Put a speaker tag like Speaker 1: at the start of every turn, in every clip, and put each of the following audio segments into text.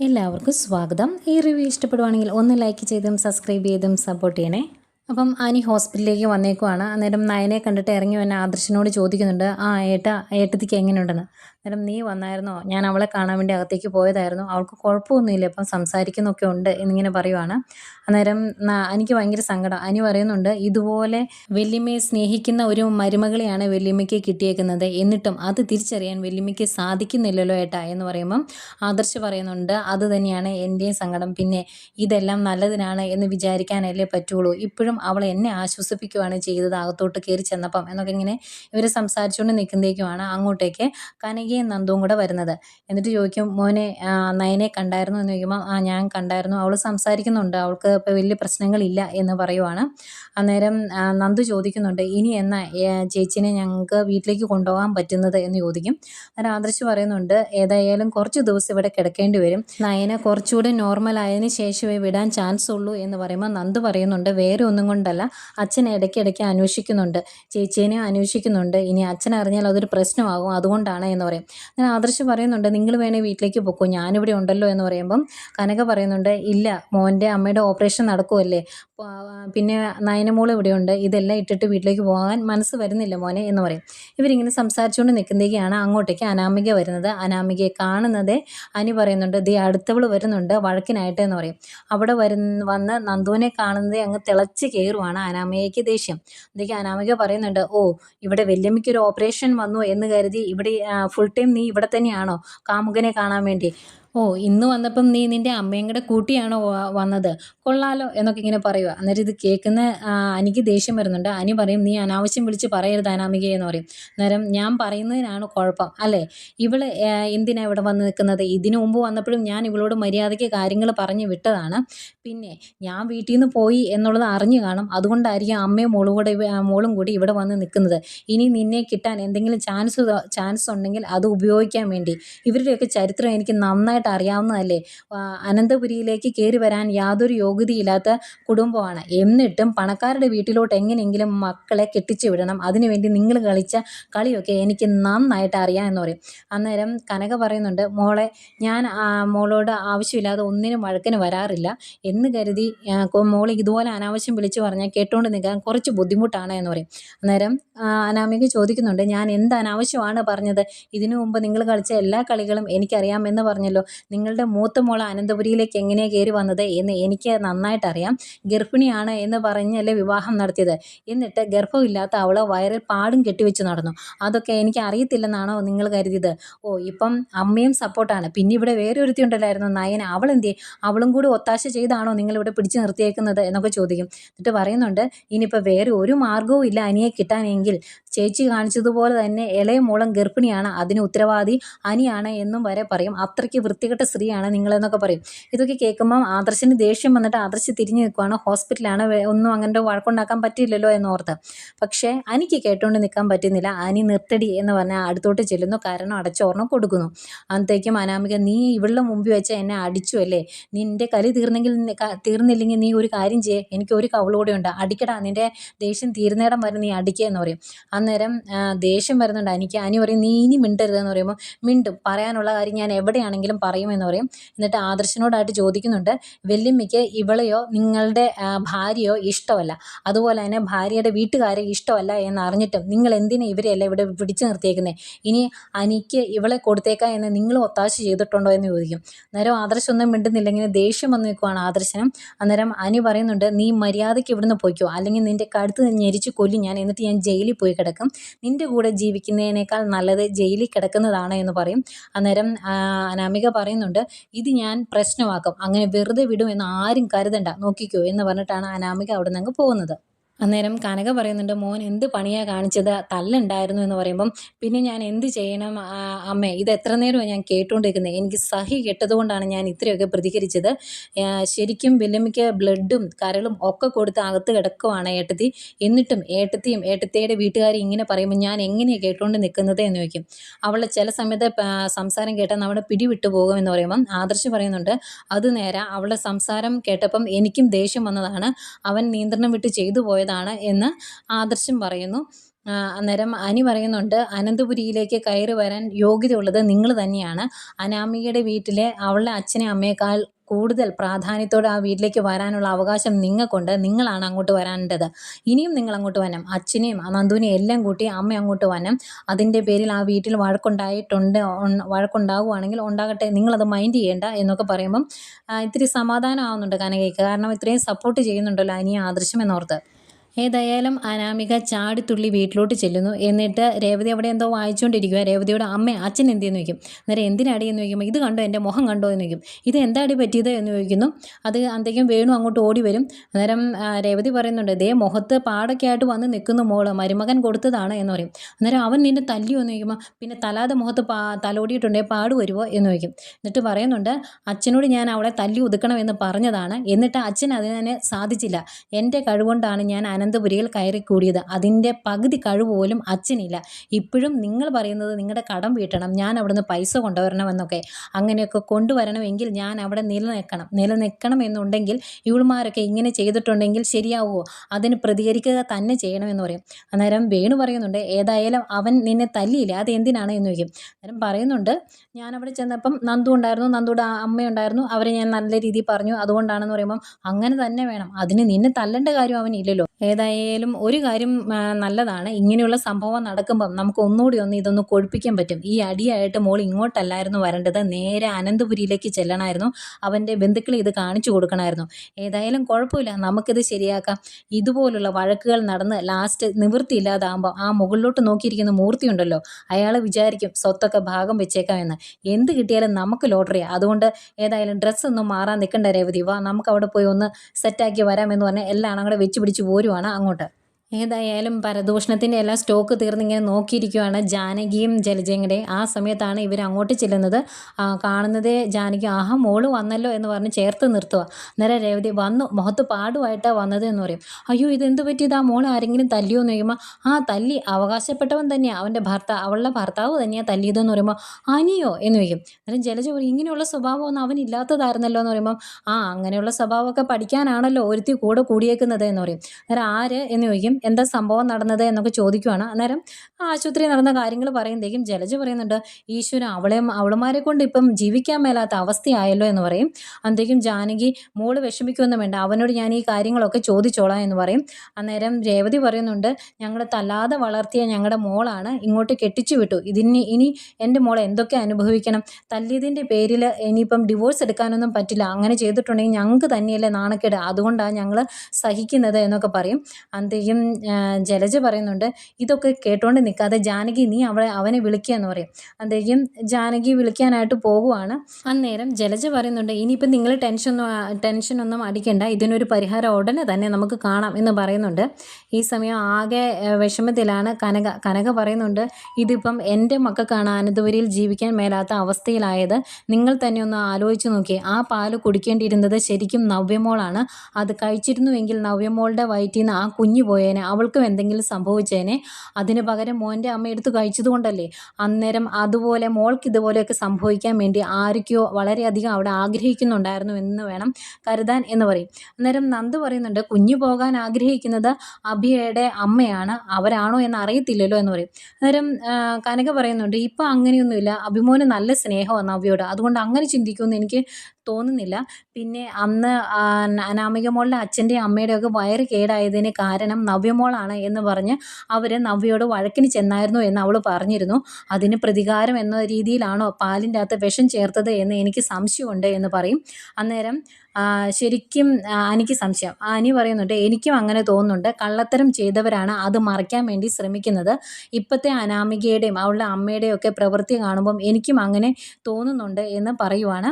Speaker 1: എല്ലാവർക്കും സ്വാഗതം. ഈ റിവ്യൂ ഇഷ്ടപ്പെടുവാണെങ്കിൽ ഒന്ന് ലൈക്ക് ചെയ്തും സബ്സ്ക്രൈബ് ചെയ്തും സപ്പോർട്ട് ചെയ്യണേ. അപ്പം ആനി ഹോസ്പിറ്റലിലേക്ക് വന്നേക്കുവാണ്. അന്നേരം നയനെ കണ്ടിട്ട് ഇറങ്ങി വന്ന ആദർശനോട് ചോദിക്കുന്നുണ്ട് ആ ഏട്ട ഏട്ടത്തിക്ക് എങ്ങനെയുണ്ടെന്ന്? അന്നേരം നീ വന്നായിരുന്നോ? ഞാൻ അവളെ കാണാൻ വേണ്ടി അകത്തേക്ക് പോയതായിരുന്നു. അവൾക്ക് കുഴപ്പമൊന്നുമില്ല. ഇപ്പം സംസാരിക്കുന്നൊക്കെ ഉണ്ട് എന്നിങ്ങനെ പറയുവാണ്. അന്നേരം എനിക്ക് ഭയങ്കര സങ്കടം. അനി പറയുന്നുണ്ട് ഇതുപോലെ വല്യമ്മയെ സ്നേഹിക്കുന്ന ഒരു മരുമകളെയാണ് വല്യമ്മയ്ക്ക് കിട്ടിയേക്കുന്നത്. എന്നിട്ടും അത് തിരിച്ചറിയാൻ വല്യമ്മയ്ക്ക് സാധിക്കുന്നില്ലല്ലോ ഏട്ടാ എന്ന് പറയുമ്പം ആദർശ് പറയുന്നുണ്ട് അത് തന്നെയാണ് എന്റെയും സങ്കടം. പിന്നെ ഇതെല്ലാം നല്ലതിനാണ് എന്ന് വിചാരിക്കാനല്ലേ പറ്റുള്ളൂ. ഇപ്പോഴും അവൾ എന്നെ ആശ്വസിപ്പിക്കുകയാണ് ചെയ്തത്. അകത്തോട്ട് കയറി ചെന്നപ്പം എന്നൊക്കെ ഇങ്ങനെ ഇവർ സംസാരിച്ചുകൊണ്ട് നിൽക്കുന്നതേക്കുമാണ് അങ്ങോട്ടേക്ക് കനകയും നന്ദുവും കൂടെ വരുന്നത്. എന്നിട്ട് ചോദിക്കും മോനെ നയനെ കണ്ടായിരുന്നു? എന്ന് ചോദിക്കുമ്പോൾ ആ ഞാൻ കണ്ടായിരുന്നു. അവൾ സംസാരിക്കുന്നുണ്ട്. അവൾക്ക് ഇപ്പോൾ വലിയ പ്രശ്നങ്ങളില്ല എന്ന് പറയുവാണ്. അന്നേരം നന്ദു ചോദിക്കുന്നുണ്ട് ഇനി എന്നാ ചേച്ചിനെ ചേച്ചീനെ ഞങ്ങൾക്ക് വീട്ടിലേക്ക് കൊണ്ടുപോകാൻ പറ്റുന്നത്? എന്ന് ചോദിക്കും. അന്നേരം ആദർശ് പറയുന്നുണ്ട് ഏതായാലും കുറച്ച് ദിവസം ഇവിടെ കിടക്കേണ്ടി വരും. നയനെ കുറച്ചുകൂടെ നോർമൽ ആയതിനു ശേഷമേ വിടാൻ ചാൻസ് ഉള്ളൂ എന്ന് പറയുമ്പോൾ നന്ദു പറയുന്നുണ്ട് വേറെ ഒന്നും കൊണ്ടല്ല. അച്ഛൻ ഇടയ്ക്കിടയ്ക്ക് അന്വേഷിക്കുന്നുണ്ട്. ചേച്ചിയെ അന്വേഷിക്കുന്നുണ്ട്. ഇനി അച്ഛൻ അറിഞ്ഞാൽ അതൊരു പ്രശ്നമാകും. അതുകൊണ്ടാണ് എന്ന് പറയും. അങ്ങനെ ആദർശ് പറയുന്നുണ്ട് നിങ്ങൾ വേണേൽ വീട്ടിലേക്ക് പൊക്കോ ഞാനിവിടെ ഉണ്ടല്ലോ എന്ന് പറയുമ്പം കനക പറയുന്നുണ്ട് ഇല്ല മോന്റെ അമ്മയുടെ ഓപ്പറേഷൻ നടക്കുമല്ലേ പിന്നെ നയനമോൾ ഇവിടെയുണ്ട് ഇതെല്ലാം ഇട്ടിട്ട് വീട്ടിലേക്ക് പോകാൻ മനസ്സ് വരുന്നില്ല മോനെ എന്ന് പറയും. ഇവരിങ്ങനെ സംസാരിച്ചുകൊണ്ട് നിൽക്കുന്നതൊക്കെയാണ് അങ്ങോട്ടേക്ക് അനാമിക വരുന്നത്. അനാമികയെ കാണുന്നതേ അനി പറയുന്നുണ്ട് ദേ അടുത്തവൾ വരുന്നുണ്ട് വഴക്കിനായിട്ട് എന്ന് പറയും. അവിടെ വരുന്ന വന്ന് നന്ദുവിനെ കാണുന്നതേ അങ്ങ് തിളച്ച് കയറുവാണ് അനാമികയ്ക്ക് ദേഷ്യം. അതൊക്കെ അനാമിക പറയുന്നുണ്ട് ഓ ഇവിടെ വല്യമ്മയ്ക്ക് ഒരു ഓപ്പറേഷൻ വന്നു എന്ന് കരുതി ഇവിടെ ഫുൾ ടൈം നീ ഇവിടെ തന്നെയാണോ? കാമുകനെ കാണാൻ വേണ്ടി. ഓ ഇന്ന് വന്നപ്പം നീ നിന്റെ അമ്മയും കൂടെ കൂട്ടിയാണോ വന്നത്? കൊള്ളാലോ എന്നൊക്കെ ഇങ്ങനെ പറയുക അന്നേരം ഇത് കേൾക്കുന്ന അനിക്ക് ദേഷ്യം വരുന്നുണ്ട്. അനി പറയും നീ അനാവശ്യം വിളിച്ച് പറയരുത് അനാമിക എന്ന് പറയും. നേരം ഞാൻ പറയുന്നതിനാണ് കുഴപ്പം അല്ലേ? ഇവൾ എന്തിനാണ് എന്തിനാ ഇവിടെ വന്ന് നിൽക്കുന്നത്? ഇതിനു മുമ്പ് വന്നപ്പോഴും ഞാൻ ഇവളോട് മര്യാദയ്ക്ക് കാര്യങ്ങൾ പറഞ്ഞു വിട്ടതാണ്. പിന്നെ ഞാൻ വീട്ടിൽ നിന്ന് പോയി എന്നുള്ളത് അറിഞ്ഞു കാണും. അതുകൊണ്ടായിരിക്കും അമ്മയും മോളും കൂടെ മോളും കൂടി ഇവിടെ വന്ന് നിൽക്കുന്നത്. ഇനി നിന്നെ കിട്ടാൻ എന്തെങ്കിലും ചാൻസ് ചാൻസ് ഉണ്ടെങ്കിൽ അത് ഉപയോഗിക്കാൻ വേണ്ടി. ഇവരുടെയൊക്കെ ചരിത്രം എനിക്ക് നന്നായിട്ട് അറിയാവുന്നതല്ലേ? അനന്തപുരിയിലേക്ക് കയറി വരാൻ യാതൊരു യോഗ്യതയില്ലാത്ത കുടുംബമാണ്. എന്നിട്ടും പണക്കാരുടെ വീട്ടിലോട്ട് എങ്ങനെയെങ്കിലും മക്കളെ കെട്ടിച്ചു വിടണം. അതിനുവേണ്ടി നിങ്ങൾ കളിച്ച കളിയൊക്കെ എനിക്ക് നന്നായിട്ട് അറിയാം എന്ന് പറയും. അന്നേരം കനക പറയുന്നുണ്ട് മോളെ ഞാൻ മോളോട് ആവശ്യമില്ലാതെ ഒന്നിനും വഴക്കിന് വരാറില്ല. എന്ന് കരുതി മോൾ ഇതുപോലെ അനാവശ്യം വിളിച്ചു പറഞ്ഞാൽ കേട്ടുകൊണ്ട് നിൽക്കാൻ കുറച്ച് ബുദ്ധിമുട്ടാണ് എന്ന് പറയും. അന്നേരം അനാമിക ചോദിക്കുന്നുണ്ട് ഞാൻ എന്ത് അനാവശ്യമാണ് പറഞ്ഞത്? ഇതിനു മുമ്പ് നിങ്ങൾ കളിച്ച എല്ലാ കളികളും എനിക്കറിയാമെന്ന് പറഞ്ഞല്ലോ. നിങ്ങളുടെ മൂത്ത മോൾ അനന്തപുരിയിലേക്ക് എങ്ങനെയാണ് കയറി വന്നത് എന്ന് എനിക്ക് നന്നായിട്ട് അറിയാം ഗർഭിണിയാണ് എന്ന് പറഞ്ഞല്ലേ വിവാഹം നടത്തിയത്. എന്നിട്ട് ഗർഭമില്ലാത്ത അവൾ വയറിൽ പാടും കെട്ടിവെച്ച് നടന്നു. അതൊക്കെ എനിക്ക് അറിയത്തില്ലെന്നാണോ നിങ്ങൾ കരുതിയത്? ഓ ഇപ്പം അമ്മയും സപ്പോർട്ടാണ്. പിന്നെ ഇവിടെ വേറെ ഒരുത്തി ഉണ്ടല്ലായിരുന്നു? നയന. അവൾ എന്തേ അവളും കൂടി ഒത്താശ ചെയ്താണോ നിങ്ങളിവിടെ പിടിച്ചു നിർത്തിയേക്കുന്നത് എന്നൊക്കെ ചോദിക്കും. എന്നിട്ട് പറയുന്നുണ്ട് ഇനിയിപ്പോൾ വേറെ ഒരു മാർഗവും ഇല്ല അനിയെ കിട്ടാനെങ്കിൽ. ചേച്ചി കാണിച്ചതുപോലെ തന്നെ ഇളയ മോളം ഗർഭിണിയാണ്. അതിന് ഉത്തരവാദി അനിയാണ് എന്നും വരെ പറയും. അത്രയ്ക്ക് വൃത്തികെട്ട സ്ത്രീയാണ് നിങ്ങളെന്നൊക്കെ പറയും. ഇതൊക്കെ കേൾക്കുമ്പം ആദർശിന് ദേഷ്യം വന്നിട്ട് ആദർശ് തിരിഞ്ഞു നിൽക്കുവാണ്. ഹോസ്പിറ്റലാണ് ഒന്നും അങ്ങനെ വഴക്കുണ്ടാക്കാൻ പറ്റില്ലല്ലോ എന്നോർത്ത്. പക്ഷേ അനിക്ക് കേട്ടുകൊണ്ട് നിൽക്കാൻ പറ്റുന്നില്ല. അനി നിർത്തടി എന്ന് പറഞ്ഞാൽ അടുത്തോട്ട് ചെല്ലുന്നു. കാരണം അടച്ചോർണം കൊടുക്കുന്നു. അന്നത്തേക്കും അനാമിക നീ ഇവളുടെ മുമ്പിൽ വെച്ച് എന്നെ അടിച്ചു അല്ലേ? നിന്റെ കലി തീർന്നെങ്കിൽ തീർന്നില്ലെങ്കിൽ നീ ഒരു കാര്യം ചെയ്യേ. എനിക്ക് ഒരു കവളുകൂടെ ഉണ്ട്. അടിക്കടാ. നിന്റെ ദേഷ്യം തീരുന്നേടം വരെ നീ അടിക്കുക എന്ന് പറയും. അന്നേരം ദേഷ്യം വരുന്നുണ്ട് എനിക്ക് അനി പറയും നീ ഇനി മിണ്ടരുതെന്ന് പറയുമ്പോൾ മിണ്ടും. പറയാനുള്ള കാര്യം ഞാൻ എവിടെയാണെങ്കിലും പറയുമെന്ന് പറയും. എന്നിട്ട് ആദർശനോടായിട്ട് ചോദിക്കുന്നുണ്ട് വല്യമ്മയ്ക്ക് ഇവളെയോ നിങ്ങളുടെ ഭാര്യയോ ഇഷ്ടമല്ല. അതുപോലെ തന്നെ ഭാര്യയുടെ വീട്ടുകാരെ ഇഷ്ടമല്ല എന്നറിഞ്ഞിട്ടും നിങ്ങൾ എന്തിനാ ഇവരെയല്ല ഇവിടെ പിടിച്ചു നിർത്തിയേക്കുന്നത് ഇനി അനിക്ക് ഇവളെ കൊടുത്തേക്കാ എന്ന് നിങ്ങൾ ഒത്താശ ചെയ്തിട്ടുണ്ടോ എന്ന് ചോദിക്കും. അന്നേരം ആദർശം ഒന്നും മിണ്ടുന്നില്ലെങ്കിൽ ദേഷ്യം വന്നു നിൽക്കുവാണ് ആദർശനം. അന്നേരം അനി പറയുന്നുണ്ട് നീ മര്യാദയ്ക്ക് ഇവിടുന്ന് പോയിക്കോ. അല്ലെങ്കിൽ നിന്റെ കടുത്ത് ഞെരിച്ച് കൊല്ലി ഞാൻ. എന്നിട്ട് ഞാൻ ജയിലിൽ പോയി കിടക്കും. നിന്റെ കൂടെ ജീവിക്കുന്നതിനേക്കാൾ നല്ലത് ജയിലിൽ കിടക്കുന്നതാണ് എന്ന് പറയും. അന്നേരം അനാമിക പറയുന്നുണ്ട് ഇത് ഞാൻ പ്രശ്നമാക്കും അങ്ങനെ വെറുതെ വിടും എന്ന് ആരും കരുതണ്ട നോക്കിക്കോ എന്ന് പറഞ്ഞിട്ടാണ് അനാമിക അവിടെ നിന്ന് അങ്ങ് പോകുന്നത്. അന്നേരം കനക പറയുന്നുണ്ട് മോൻ എന്ത് പണിയാണ് കാണിച്ചത്? തല്ലുണ്ടായിരുന്നു എന്ന് പറയുമ്പം പിന്നെ ഞാൻ എന്ത് ചെയ്യണം അമ്മേ? ഇത് എത്ര നേരമാണ് ഞാൻ കേട്ടുകൊണ്ടിരിക്കുന്നത് എനിക്ക് സഹി കെട്ടതുകൊണ്ടാണ് ഞാൻ ഇത്രയൊക്കെ പ്രതികരിച്ചത്. ശരിക്കും വല്യമ്മയ്ക്ക് ബ്ലഡും കരളും ഒക്കെ കൊടുത്ത് അകത്ത് കിടക്കുവാണ് ഏട്ടത്തി. എന്നിട്ടും ഏട്ടത്തിയും ഏട്ടത്തിയുടെ വീട്ടുകാരും ഇങ്ങനെ പറയുമ്പോൾ ഞാൻ എങ്ങനെയാണ് കേട്ടുകൊണ്ട് നിൽക്കുന്നത് എന്ന് ചോദിക്കും. അവളെ ചില സമയത്ത് സംസാരം കേട്ടാൽ നമ്മുടെ പിടിവിട്ടു പോകുമെന്ന് പറയുമ്പം ആദർശ് പറയുന്നുണ്ട് അത് നേരെ അവളുടെ സംസാരം കേട്ടപ്പം എനിക്കും ദേഷ്യം വന്നതാണ്. അവൻ നിയന്ത്രണം വിട്ട് ചെയ്തു പോയതാണ് എന്ന് ആദർശം പറയുന്നു. അന്നേരം അനി പറയുന്നുണ്ട് അനന്തപുരിയിലേക്ക് കയറി വരാൻ യോഗ്യത ഉള്ളത് നിങ്ങൾ തന്നെയാണ്. അനാമികയുടെ വീട്ടിലെ അവളുടെ അച്ഛനെ അമ്മയേക്കാൾ കൂടുതൽ പ്രാധാന്യത്തോടെ ആ വീട്ടിലേക്ക് വരാനുള്ള അവകാശം നിങ്ങൾക്കുണ്ട്. നിങ്ങളാണ് അങ്ങോട്ട് വരേണ്ടത്. ഇനിയും നിങ്ങൾ അങ്ങോട്ട് വരണം. അച്ഛനെയും നന്ദുവിനെയും എല്ലാം കൂട്ടി അമ്മ അങ്ങോട്ട് വരണം. അതിന്റെ പേരിൽ ആ വീട്ടിൽ വഴക്കുണ്ടായിട്ടുണ്ട്. വഴക്കുണ്ടാവുകയാണെങ്കിൽ ഉണ്ടാകട്ടെ. നിങ്ങളത് മൈൻഡ് ചെയ്യേണ്ട എന്നൊക്കെ പറയുമ്പം ഇത്തിരി സമാധാനം ആവുന്നുണ്ട് കനകയ്ക്ക്. കാരണം ഇത്രയും സപ്പോർട്ട് ചെയ്യുന്നുണ്ടല്ലോ അനിയ ആദർശം എന്നോർത്ത്. ഏതായാലും അനാമിക ചാടിത്തുള്ളി വീട്ടിലോട്ട് ചെല്ലുന്നു. എന്നിട്ട് രേവതി അവിടെ എന്തോ വായിച്ചുകൊണ്ടിരിക്കുക രേവതിയുടെ അമ്മ അച്ഛൻ എന്തെന്ന് ചോദിക്കും? അന്നേരം എന്തിനാടി എന്ന് ചോദിക്കുമ്പോൾ ഇത് കണ്ടോ എന്റെ മുഖം കണ്ടോ എന്ന് ചോദിക്കും. ഇത് എന്താടി പറ്റിയത് എന്ന് ചോദിക്കുന്നു. അത് അന്തേക്കും വേണു അങ്ങോട്ട് ഓടി വരും. അന്നേരം രേവതി പറയുന്നുണ്ട് ദേ മുഖത്ത് പാടൊക്കെ ആയിട്ട് വന്ന് നിൽക്കുന്നു മോൾ മരുമകൻ കൊടുത്തതാണ് എന്ന് പറയും. അന്നേരം അവൻ നിന്നെ തല്ലിയോ എന്ന് ചോദിക്കുമ്പോൾ പിന്നെ തലാതെ മുഖത്ത് പാ തലോടിയിട്ടുണ്ടേ പാട് വരുമോ എന്ന് ചോദിക്കും. എന്നിട്ട് പറയുന്നുണ്ട് അച്ഛനോട് ഞാൻ അവളെ തല്ലി ഒതുക്കണമെന്ന് പറഞ്ഞതാണ്. എന്നിട്ട് അച്ഛൻ അതിനെ സാധിച്ചില്ല. എന്റെ കഴിവുകൊണ്ടാണ് ഞാൻ അനന്തപുരിയിൽ കയറിക്കൂടിയത്. അതിന്റെ പകുതി കഴിവ് പോലും അച്ഛനില്ല. ഇപ്പോഴും നിങ്ങൾ പറയുന്നത് നിങ്ങളുടെ കടം വീട്ടണം ഞാൻ അവിടുന്ന് പൈസ കൊണ്ടുവരണമെന്നൊക്കെ. അങ്ങനെയൊക്കെ കൊണ്ടുവരണമെങ്കിൽ ഞാൻ അവിടെ നിലനിൽക്കണം. നിലനിൽക്കണം എന്നുണ്ടെങ്കിൽ ഇവളുമാരൊക്കെ ഇങ്ങനെ ചെയ്തിട്ടുണ്ടെങ്കിൽ ശരിയാവുമോ? അതിന് പ്രതികരിക്കുക തന്നെ ചെയ്യണമെന്ന് പറയും. അന്നേരം വേണു പറയുന്നുണ്ട് ഏതായാലും അവൻ നിന്നെ തല്ലിയില്ല? അത് എന്തിനാണ്? എന്ന് ചോദിക്കും. അന്നേരം പറയുന്നുണ്ട് ഞാൻ അവിടെ ചെന്നപ്പം നന്ദു ഉണ്ടായിരുന്നു. നന്ദുടെ അമ്മയുണ്ടായിരുന്നു അവരെ ഞാൻ നല്ല രീതിയിൽ പറഞ്ഞു. അതുകൊണ്ടാണെന്ന് പറയുമ്പം അങ്ങനെ തന്നെ വേണം. അതിന് നിന്നെ തല്ലേണ്ട കാര്യം അവനില്ലല്ലോ. ഏതായാലും ഒരു കാര്യം നല്ലതാണ്. ഇങ്ങനെയുള്ള സംഭവം നടക്കുമ്പം നമുക്ക് ഒന്നുകൂടി ഒന്ന് ഇതൊന്ന് കൊഴുപ്പിക്കാൻ പറ്റും. ഈ അടിയായിട്ട് മോൾ ഇങ്ങോട്ടല്ലായിരുന്നു വരേണ്ടത്. നേരെ അനന്തപുരിയിലേക്ക് ചെല്ലണമായിരുന്നു. അവന്റെ ബന്ധുക്കളെ ഇത് കാണിച്ചു കൊടുക്കണമായിരുന്നു. ഏതായാലും കുഴപ്പമില്ല. നമുക്കിത് ശരിയാക്കാം. ഇതുപോലുള്ള വഴക്കുകൾ നടന്ന് ലാസ്റ്റ് നിവൃത്തിയില്ലാതാകുമ്പോൾ ആ മുകളിലോട്ട് നോക്കിയിരിക്കുന്ന മൂർത്തിയുണ്ടല്ലോ അയാൾ വിചാരിക്കും സ്വത്തൊക്കെ ഭാഗം വെച്ചേക്കാം എന്ന് എന്ത് കിട്ടിയാലും നമുക്ക് ലോട്ടറി. അതുകൊണ്ട് ഏതായാലും ഡ്രസ്സൊന്നും മാറാൻ നിൽക്കണ്ട രേവതി. വാ നമുക്ക് അവിടെ പോയി ഒന്ന് സെറ്റാക്കി വരാമെന്ന് പറഞ്ഞാൽ എല്ലാം അങ്ങോട്ട് വെച്ച് പിടിച്ച് പോരുവാണ്. അങ്ങോട്ട്. ഏതായാലും പരദൂഷണത്തിന്റെ എല്ലാം സ്റ്റോക്ക് തീർന്നിങ്ങനെ നോക്കിയിരിക്കുവാണ് ജാനകിയും ജലജയും കൂടെ. ആ സമയത്താണ് ഇവർ അങ്ങോട്ട് ചെല്ലുന്നത്. കാണുന്നതേ ജാനകി ആഹാ മോൾ വന്നല്ലോ എന്ന് പറഞ്ഞ് ചേർത്ത് നിർത്തുക അന്നേരം രേവതി വന്നു മുഖത്ത് പാടുമായിട്ടാണ് വന്നത് എന്ന് പറയും. അയ്യോ ഇതെന്ത് ആ മോൾ ആരെങ്കിലും തല്ലിയോ എന്ന് ചോദിക്കുമ്പോൾ ആ തല്ലി അവകാശപ്പെട്ടവൻ തന്നെയാണ് അവന്റെ ഭർത്താവ് അവളുടെ ഭർത്താവ് തന്നെയാണ് തല്ലിയതെന്ന് പറയുമ്പോൾ അനിയോ എന്ന് ചോദിക്കും. അന്നേരം ജലജ പറയും ഇങ്ങനെയുള്ള സ്വഭാവമൊന്നും അവനില്ലാത്തതായിരുന്നല്ലോ എന്ന് പറയുമ്പോൾ ആ അങ്ങനെയുള്ള സ്വഭാവമൊക്കെ പഠിക്കാനാണല്ലോ ഒരുത്തി കൂടെ കൂടിയേക്കുന്നത് എന്ന് പറയും. അന്നേരം ആര് എന്ന് ചോദിക്കും എന്താ സംഭവം നടന്നത് എന്നൊക്കെ ചോദിക്കുവാണ്. അന്നേരം ആശുപത്രി നടന്ന കാര്യങ്ങൾ പറയുമ്പോഴേക്കും ജലജ പറയുന്നുണ്ട് ഈശ്വരൻ അവളെ അവളുമാരെ കൊണ്ട് ഇപ്പം ജീവിക്കാൻ മേലാത്ത അവസ്ഥയായല്ലോ എന്ന് പറയും. അന്നേക്കും ജാനകി മോൾ വിഷമിക്കുമെന്നും വേണ്ട അവനോട് ഞാൻ ഈ കാര്യങ്ങളൊക്കെ ചോദിച്ചോളാം എന്ന് പറയും. അന്നേരം രേവതി പറയുന്നുണ്ട് ഞങ്ങൾ തല്ലാതെ വളർത്തിയ ഞങ്ങളുടെ മോളാണ് ഇങ്ങോട്ട് കെട്ടിച്ചു വിട്ടു. ഇതിന് ഇനി എന്റെ മോൾ എന്തൊക്കെ അനുഭവിക്കണം? തല്ലിയതിന്റെ പേരിൽ ഇനിയിപ്പം ഡിവോഴ്സ് എടുക്കാനൊന്നും പറ്റില്ല. അങ്ങനെ ചെയ്തിട്ടുണ്ടെങ്കിൽ ഞങ്ങൾക്ക് തന്നെയല്ലേ നാണക്കേട്. അതുകൊണ്ടാണ് ഞങ്ങൾ സഹിക്കുന്നത് എന്നൊക്കെ പറയും. അന്തേക്കും ആ, ജലജ പറയുന്നുണ്ട് ഇതൊക്കെ കേട്ടോണ്ട് നിൽക്കാതെ ജാനകി നീ അവളെ അവനെ വിളിക്കുക എന്ന് പറയും. അന്തേക്കും ജാനകി വിളിക്കാനായിട്ട് പോകുവാണ് അന്നേരം ജലജ പറയുന്നുണ്ട് ഇനിയിപ്പം നിങ്ങൾ ടെൻഷനൊന്നും ടെൻഷൻ ഒന്നും അടിക്കണ്ട ഇതിനൊരു പരിഹാരം ഉടനെ തന്നെ നമുക്ക് കാണാം എന്ന് പറയുന്നുണ്ട്. ഈ സമയം ആകെ വിഷമത്തിലാണ് കനക. കനക പറയുന്നുണ്ട് ഇതിപ്പം എന്റെ മക്കൾക്കാണ് അനന്തപുരിയിൽ ജീവിക്കാൻ മേലാത്ത അവസ്ഥയിലായത്. നിങ്ങൾ തന്നെ ഒന്ന് ആലോചിച്ച് നോക്കി ആ പാൽ കുടിക്കേണ്ടിയിരുന്നത് ശരിക്കും നവ്യമോളാണ്. അത് കഴിച്ചിരുന്നുവെങ്കിൽ നവ്യമോളുടെ വയറ്റിൽ നിന്ന് ആ കുഞ്ഞു പോയേനെ. അവൾക്കും എന്തെങ്കിലും സംഭവിച്ചേനെ അതിന് പകരം മോന്റെ അമ്മ എടുത്ത് കഴിച്ചതുകൊണ്ടല്ലേ അന്നേരം അതുപോലെ മോൾക്ക് ഇതുപോലെയൊക്കെ സംഭവിക്കാൻ വേണ്ടി ആരൊക്കെയോ വളരെയധികം അവിടെ ആഗ്രഹിക്കുന്നുണ്ടായിരുന്നു എന്ന് വേണം കരുതാൻ എന്ന് പറയും. അന്നേരം നന്ദു പറയുന്നുണ്ട് കുഞ്ഞു പോകാൻ ആഗ്രഹിക്കുന്നത് അഭിയയുടെ അമ്മയാണ് അവരാണോ എന്ന് അറിയത്തില്ലല്ലോ എന്ന് പറയും. അന്നേരം കനക പറയുന്നുണ്ട് ഇപ്പം അങ്ങനെയൊന്നുമില്ല അഭിമോന് നല്ല സ്നേഹമാണ് നവ്യോട് അതുകൊണ്ട് അങ്ങനെ ചിന്തിക്കുമെന്ന് എനിക്ക് തോന്നുന്നില്ല. പിന്നെ അന്ന് അനാമിക മോളുടെ അച്ഛന്റെ അമ്മയുടെയൊക്കെ വയറ് കേടായതിന് കാരണം നവ്യമോളാണ് എന്ന് പറഞ്ഞ് അവർ നവ്യയോട് വഴക്കിന് ചെന്നായിരുന്നു എന്ന് അവൾ പറഞ്ഞിരുന്നു. അതിന് പ്രതികാരം എന്ന രീതിയിലാണോ പാലിന്റെ അകത്ത് വിഷം ചേർത്തത് എന്ന് എനിക്ക് സംശയമുണ്ട് എന്ന് പറയും. അന്നേരം ശരിക്കും അനിക്ക് സംശയം. അനി പറയുന്നുണ്ട് എനിക്കും അങ്ങനെ തോന്നുന്നുണ്ട്. കള്ളത്തരം ചെയ്തവരാണ് അത് മറയ്ക്കാൻ വേണ്ടി ശ്രമിക്കുന്നത്. ഇപ്പോഴത്തെ അനാമികയുടെയും അവളുടെ അമ്മയുടെയും ഒക്കെ പ്രവൃത്തി കാണുമ്പം എനിക്കും അങ്ങനെ തോന്നുന്നുണ്ട് എന്ന് പറയുവാണ്.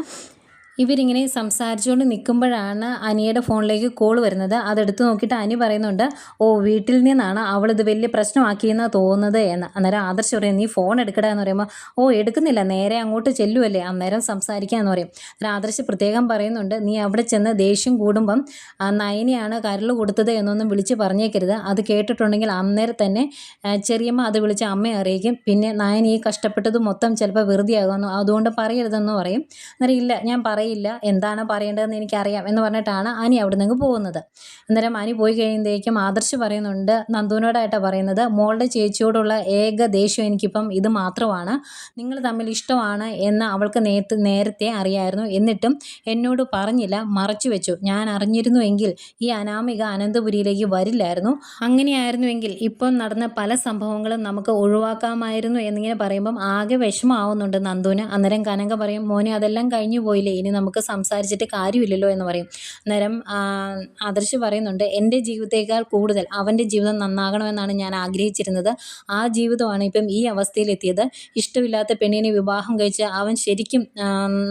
Speaker 1: ഇവരിങ്ങനെ സംസാരിച്ചുകൊണ്ട് നിൽക്കുമ്പോഴാണ് അനിയുടെ ഫോണിലേക്ക് കോൾ വരുന്നത്. അതെടുത്ത് നോക്കിയിട്ട് അനി പറയുന്നുണ്ട് ഓ വീട്ടിൽ നിന്നാണ് അവൾ ഇത് വലിയ പ്രശ്നമാക്കിയെന്ന് തോന്നുന്നത് എന്ന്. അന്നേരം ആദർശ് പറയും നീ ഫോൺ എടുക്കടാ എന്ന് പറയുമ്പോൾ ഓ എടുക്കുന്നില്ല നേരെ അങ്ങോട്ട് ചെല്ലുമല്ലേ അന്നേരം സംസാരിക്കാമെന്ന് പറയും. അന്നേരം ആദർശ് പ്രത്യേകം പറയുന്നുണ്ട് നീ അവിടെ ചെന്ന് ദേഷ്യം കൂടുമ്പം നയനിയാണ് കരൾ കൊടുത്തത് എന്നൊന്നും വിളിച്ച് പറഞ്ഞേക്കരുത്. അത് കേട്ടിട്ടുണ്ടെങ്കിൽ അന്നേരം തന്നെ ചെറിയമ്മ അത് വിളിച്ച് അമ്മയെ അറിയിക്കും. പിന്നെ നയൻ ഈ കഷ്ടപ്പെട്ടത് മൊത്തം ചിലപ്പോൾ വെറുതെ അതുകൊണ്ട് പറയരുതെന്ന് പറയും. അന്നേരം ഇല്ല ഞാൻ പറയില്ല പറയില്ല എന്താണ് പറയേണ്ടതെന്ന് എനിക്കറിയാം എന്ന് പറഞ്ഞിട്ടാണ് അനി അവിടെ നിന്ന് പോകുന്നത്. അന്നേരം അനി പോയി കഴിയുമ്പോഴേക്കും ആദർശ് പറയുന്നുണ്ട് നന്ദുവിനോടായിട്ടാണ് പറയുന്നത് മോളുടെ ചേച്ചിയോടുള്ള ഏക ദേഷ്യം എനിക്കിപ്പം ഇത് മാത്രമാണ്. നിങ്ങൾ തമ്മിൽ ഇഷ്ടമാണ് എന്ന് അവൾക്ക് നേരത്തെ നേരത്തെ അറിയായിരുന്നു. എന്നിട്ടും എന്നോട് പറഞ്ഞില്ല മറച്ചു വെച്ചു. ഞാൻ അറിഞ്ഞിരുന്നുവെങ്കിൽ ഈ അനാമിക അനന്തപുരിയിലേക്ക് വരില്ലായിരുന്നു. അങ്ങനെയായിരുന്നുവെങ്കിൽ ഇപ്പം നടന്ന പല സംഭവങ്ങളും നമുക്ക് ഒഴിവാക്കാമായിരുന്നു എന്നിങ്ങനെ പറയുമ്പം ആകെ വിഷമമാവുന്നുണ്ട് നന്ദുവിന്. അന്നേരം കനക പറയും മോനെ അതെല്ലാം കഴിഞ്ഞു പോയില്ലേ? ഇനി നമുക്ക് സംസാരിച്ചിട്ട് കാര്യമില്ലല്ലോ എന്ന് പറയും. അന്നേരം ആദർശ് പറയുന്നുണ്ട് എന്റെ ജീവിതത്തേക്കാൾ കൂടുതൽ അവന്റെ ജീവിതം നന്നാകണമെന്നാണ് ഞാൻ ആഗ്രഹിച്ചിരുന്നത്. ആ ജീവിതമാണ് ഇപ്പം ഈ അവസ്ഥയിലെത്തിയത്. ഇഷ്ടമില്ലാത്ത പെണ്ണിനെ വിവാഹം കഴിച്ച് അവൻ ശരിക്കും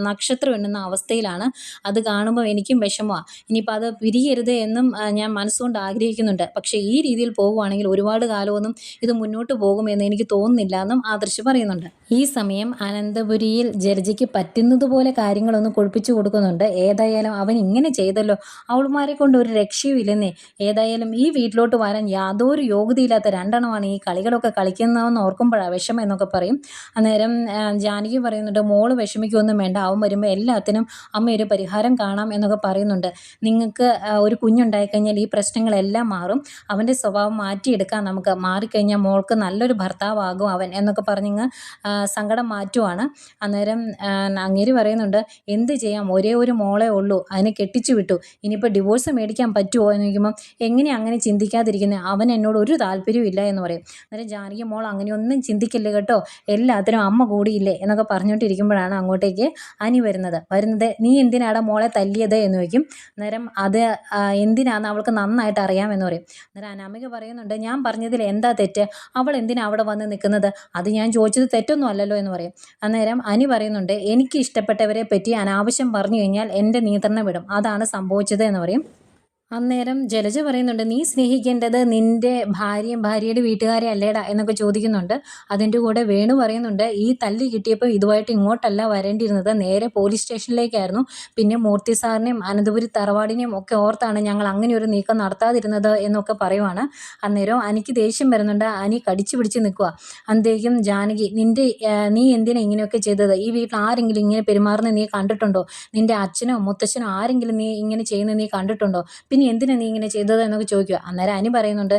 Speaker 1: നക്ഷത്രം എണ്ണുന്ന അവസ്ഥയിലാണ്. അത് കാണുമ്പോൾ എനിക്കും വിഷമമാണ് ഇനിയിപ്പോൾ അത് പിരിയരുത് എന്നും ഞാൻ മനസ്സുകൊണ്ട് ആഗ്രഹിക്കുന്നുണ്ട്. പക്ഷേ ഈ രീതിയിൽ പോകുവാണെങ്കിൽ ഒരുപാട് കാലമൊന്നും ഇത് മുന്നോട്ട് പോകുമെന്ന് എനിക്ക് തോന്നുന്നില്ല എന്നും ആദർശ് പറയുന്നുണ്ട്. ഈ സമയം അനന്തപുരിയിൽ ജർജിക്ക് പറ്റുന്നത് പോലെ കാര്യങ്ങളൊന്ന് കൊഴിപ്പിച്ചു കൊടുക്കുന്നുണ്ട്. ഏതായാലും അവൻ ഇങ്ങനെ ചെയ്തല്ലോ. അവളുമാരെ കൊണ്ട് ഒരു രക്ഷയുമില്ലെന്നേ ഏതായാലും ഈ വീട്ടിലോട്ട് വരാൻ യാതൊരു യോഗ്യതയില്ലാത്ത രണ്ടെണ്ണമാണ് ഈ കളികളൊക്കെ കളിക്കുന്നതെന്ന് ഓർക്കുമ്പോഴാണ് വിഷമം എന്നൊക്കെ പറയും. അന്നേരം ജാനകി പറയുന്നുണ്ട് മോൾ വിഷമിക്കൊന്നും വേണ്ട. അവൻ വരുമ്പോൾ എല്ലാത്തിനും അമ്മ ഒരു പരിഹാരം കാണാം എന്നൊക്കെ പറയുന്നുണ്ട്. നിങ്ങൾക്ക് ഒരു കുഞ്ഞുണ്ടായിക്കഴിഞ്ഞാൽ ഈ പ്രശ്നങ്ങളെല്ലാം മാറും. അവന്റെ സ്വഭാവം മാറ്റിയെടുക്കാൻ നമുക്ക്. മാറിക്കഴിഞ്ഞാൽ മോൾക്ക് നല്ലൊരു ഭർത്താവാകും അവൻ എന്നൊക്കെ പറഞ്ഞിങ്ങ് സങ്കടം മാറ്റുവാണ്. അന്നേരം അങ്ങേര് പറയുന്നുണ്ട് എന്ത് ചെയ്യാം. ഒരേ ഒരു മോളെ ഉള്ളൂ. അതിനെ കെട്ടിച്ചു വിട്ടു. ഇനിയിപ്പോൾ ഡിവോഴ്സ് മേടിക്കാൻ പറ്റുമോ എന്ന് ചോദിക്കുമ്പം എങ്ങനെ അങ്ങനെ ചിന്തിക്കാതിരിക്കുന്നത് അവൻ എന്നോട് ഒരു താല്പര്യവും ഇല്ല എന്ന് പറയും. അന്നേരം ജാനകി മോൾ അങ്ങനെയൊന്നും ചിന്തിക്കില്ല കേട്ടോ? എല്ലാത്തിനും അമ്മ കൂടിയില്ലേ എന്നൊക്കെ പറഞ്ഞുകൊണ്ടിരിക്കുമ്പോഴാണ് അങ്ങോട്ടേക്ക് അനി വരുന്നത്. വരുന്നത് നീ എന്തിനാടാ മോളെ തല്ലിയത്? എന്ന് ചോദിക്കും. അന്നേരം അത് എന്തിനാന്ന് അവൾക്ക് നന്നായിട്ട് അറിയാമെന്ന് പറയും. അന്നേരം അനാമിക പറയുന്നുണ്ട് ഞാൻ പറഞ്ഞതിൽ എന്താ തെറ്റ്? അവൾ എന്തിനാ അവിടെ വന്ന് നിൽക്കുന്നത്? അത് ഞാൻ ചോദിച്ചത് തെറ്റൊന്നും അല്ലല്ലോ എന്ന് പറയും. അന്നേരം അനി പറയുന്നുണ്ട് എനിക്ക് ഇഷ്ടപ്പെട്ടവരെ പറ്റി അനാവശ്യം പറഞ്ഞു കഴിഞ്ഞാൽ എന്റെ നിയന്ത്രണം വിടും. അതാണ് സംഭവിച്ചത് എന്ന് പറയും. അന്നേരം ജലജ പറയുന്നുണ്ട് നീ സ്നേഹിക്കേണ്ടത് നിന്റെ ഭാര്യയും ഭാര്യയുടെ വീട്ടുകാരെ അല്ലേടാ? എന്നൊക്കെ ചോദിക്കുന്നുണ്ട്. അതിന്റെ കൂടെ വേണു പറയുന്നുണ്ട് ഈ തല്ലി കിട്ടിയപ്പോൾ ഇതുമായിട്ട് ഇങ്ങോട്ടല്ല വരേണ്ടിയിരുന്നത്. നേരെ പോലീസ് സ്റ്റേഷനിലേക്കായിരുന്നു. പിന്നെ മൂർത്തി സാറിനെയും അനന്തപുരി തറവാടിനെയും ഒക്കെ ഓർത്താണ് ഞങ്ങൾ അങ്ങനെ ഒരു നീക്കം നടത്താതിരുന്നത് എന്നൊക്കെ പറയുവാണ്. അന്നേരം അനിക്ക് ദേഷ്യം വരുന്നുണ്ട് അനി കടിച്ചു പിടിച്ച് നിൽക്കുക അന്തേക്കും ജാനകി നിന്റെ നീ എന്തിനാ ഇങ്ങനെയൊക്കെ ചെയ്തത്? ഈ വീട്ടിൽ ആരെങ്കിലും ഇങ്ങനെ പെരുമാറുന്നത് നീ കണ്ടിട്ടുണ്ടോ? നിന്റെ അച്ഛനോ മുത്തച്ഛനോ ആരെങ്കിലും നീ ഇങ്ങനെ ചെയ്യുന്നത് നീ കണ്ടിട്ടുണ്ടോ? പിന്നെ എന്തിനാ നീ ഇങ്ങനെ ചെയ്തത് എന്നൊക്കെ ചോദിക്കുക. അന്നേരം അനി പറയുന്നുണ്ട്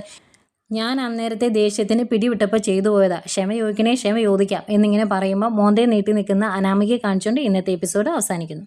Speaker 1: ഞാൻ അന്നേരത്തെ ദേഷ്യത്തിന് പിടിവിട്ടപ്പോൾ ചെയ്തു പോയതാ. ക്ഷമ ചോദിക്കണേ ക്ഷമ ചോദിക്കാം എന്നിങ്ങനെ പറയുമ്പോൾ മോന്തേ നീട്ടി നിൽക്കുന്ന അനാമികയെ കാണിച്ചുകൊണ്ട് ഇന്നത്തെ എപ്പിസോഡ് അവസാനിക്കുന്നു.